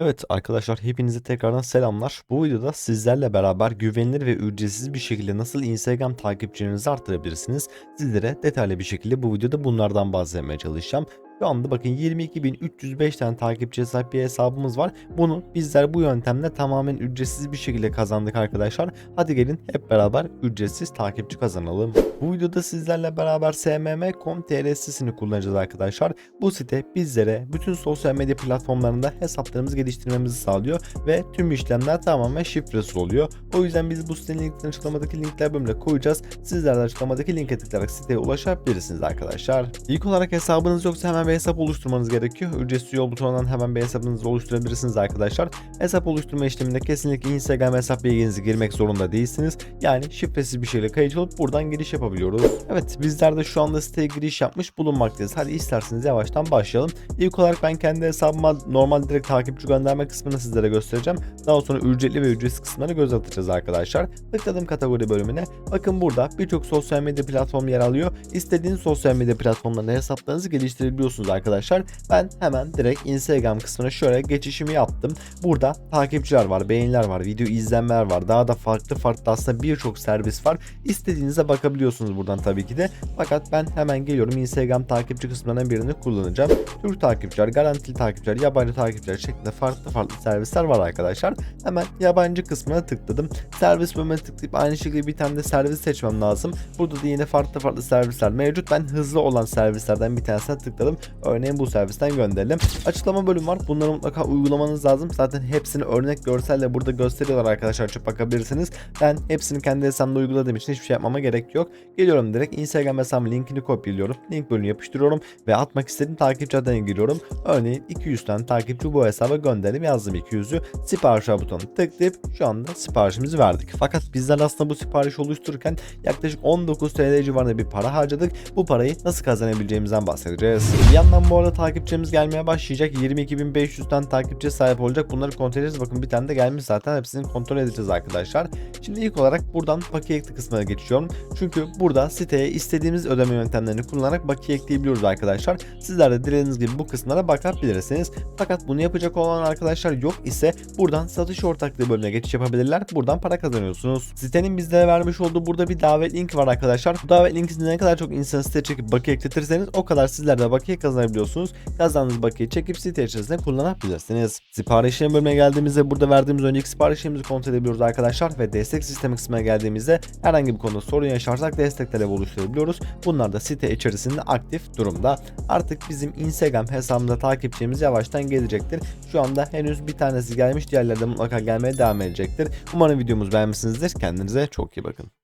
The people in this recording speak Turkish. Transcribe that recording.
Evet arkadaşlar hepinize tekrardan selamlar. Bu videoda sizlerle beraber güvenilir ve ücretsiz bir şekilde nasıl Instagram takipçilerinizi arttırabilirsiniz? Sizlere detaylı bir şekilde bu videoda bunlardan bahsetmeye çalışacağım. Şu anda bakın 22.305 tane takipçiye sahip bir hesabımız var. Bunu bizler bu yöntemle tamamen ücretsiz bir şekilde kazandık arkadaşlar. Hadi gelin hep beraber ücretsiz takipçi kazanalım. Bu videoda sizlerle beraber smm.com.tr sitesini kullanacağız arkadaşlar. Bu site bizlere bütün sosyal medya platformlarında hesaplarımızı geliştirmemizi sağlıyor ve tüm işlemler tamamen şifresiz oluyor. O yüzden biz bu sitenin linklerini açıklamadaki linkler bölümüne koyacağız. Sizler de açıklamadaki linke tıklayarak siteye ulaşabilirsiniz arkadaşlar. İlk olarak hesabınız yoksa hemen bir hesap oluşturmanız gerekiyor. Ücretsiz yol butonundan hemen bir hesabınızı oluşturabilirsiniz arkadaşlar. Hesap oluşturma işleminde kesinlikle Instagram hesap bilginizi girmek zorunda değilsiniz. Yani şifresiz bir şekilde kayıt olup buradan giriş yapabiliyoruz. Evet bizler de şu anda siteye giriş yapmış bulunmaktayız. Hadi isterseniz yavaştan başlayalım. İlk olarak ben kendi hesabıma normal direkt takipçi gönderme kısmını sizlere göstereceğim. Daha sonra ücretli ve ücretsiz kısımları göz atacağız arkadaşlar. Tıkladım kategori bölümüne. Bakın burada birçok sosyal medya platformu yer alıyor. İstediğiniz sosyal medya platformlarında hesaplarınızı geliştirebiliyorsunuz arkadaşlar. Ben hemen direkt Instagram kısmına şöyle geçişimi yaptım. Burada takipçiler var, beğeniler var, video izlenmeler var. Daha da farklı farklı aslında birçok servis var. İstediğinize bakabiliyorsunuz buradan tabii ki de. Fakat ben hemen geliyorum Instagram takipçi kısmından birini kullanacağım. Türk takipçiler, garantili takipçiler, yabancı takipçiler şeklinde farklı farklı servisler var arkadaşlar. Hemen yabancı kısmına tıkladım. Servis bölümüne tıklayıp aynı şekilde bir tane de servis seçmem lazım. Burada da yine farklı farklı servisler mevcut. Ben hızlı olan servislerden bir tanesine tıkladım. Örneğin bu servisten gönderelim. Açıklama bölümü var. Bunları mutlaka uygulamanız lazım. Zaten hepsini örnek görselle burada gösteriyorlar arkadaşlar. Açıp bakabilirsiniz. Ben hepsini kendi hesabımda uyguladığım için hiçbir şey yapmama gerek yok. Geliyorum direkt Instagram hesabımın linkini kopyalıyorum. Link bölümüne yapıştırıyorum ve atmak istediğim takipçilerden giriyorum. Örneğin 200 tane takipçi bu hesaba gönderelim yazdım 200'ü. Sipariş al butonuna tıklayıp şu anda siparişimizi verdik. Fakat bizler aslında bu sipariş oluştururken yaklaşık 19 TL civarında bir para harcadık. Bu parayı nasıl kazanabileceğimizden bahsedeceğiz. Yandan bu arada takipçimiz gelmeye başlayacak. 22.500 tane takipçiye sahip olacak. Bunları kontrol edeceğiz. Bakın bir tane de gelmiş zaten. Hepsini kontrol edeceğiz arkadaşlar. Şimdi ilk olarak buradan bakiye ekle kısmına geçiyorum. Çünkü burada siteye istediğimiz ödeme yöntemlerini kullanarak bakiye ekleyebiliyoruz arkadaşlar. Sizler de dilediğiniz gibi bu kısımlara bakabilirsiniz. Fakat bunu yapacak olan arkadaşlar yok ise buradan satış ortaklığı bölümüne geçiş yapabilirler. Buradan para kazanıyorsunuz. Sitenin bizlere vermiş olduğu burada bir davet linki var arkadaşlar. Bu davet linkini ne kadar çok insan siteye çekip bakiye ekletirseniz o kadar sizler de bakiye kazanabiliyorsunuz. Kazandığınız bakiyeyi çekip site içerisinde kullanabilirsiniz. Siparişlerin bölümüne geldiğimizde burada verdiğimiz önceki siparişlerimizi kontrol edebiliyoruz arkadaşlar ve destek sistemi kısmına geldiğimizde herhangi bir konuda sorun yaşarsak destek talebi oluşturabiliyoruz. Bunlar da site içerisinde aktif durumda. Artık bizim Instagram hesabımızda takipçimiz yavaştan gelecektir. Şu anda henüz bir tanesi gelmiş diğerleri de mutlaka gelmeye devam edecektir. Umarım videomuzu beğenmişsinizdir. Kendinize çok iyi bakın.